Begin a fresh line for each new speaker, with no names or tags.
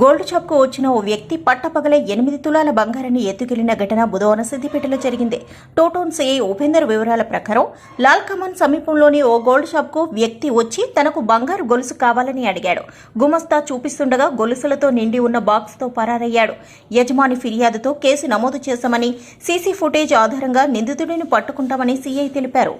Gold షాప్కు వచ్చిన ఓ వ్యక్తి పట్టపగలే ఎనిమిది తులాల బంగారాన్ని ఎత్తుకెళ్ళిన ఘటన బుధవారం సిద్దిపేటలో జరిగింది. టోటోన్ సిఐ ఉపేందర్ వివరాల ప్రకారం లాల్ కమాన్ సమీపంలోని ఓ గోల్డ్ షాప్కు వ్యక్తి వచ్చి తనకు బంగారు గొలుసు కావాలని అడిగాడు. గుమస్తా చూపిస్తుండగా గొలుసులతో నిండి ఉన్న బాక్స్తో పరారయ్యాడు. యజమాని ఫిర్యాదుతో కేసు నమోదు చేశామని సీసీ ఫుటేజ్ ఆధారంగా నిందితుడిని పట్టుకుంటామని సీఐ తెలిపారు.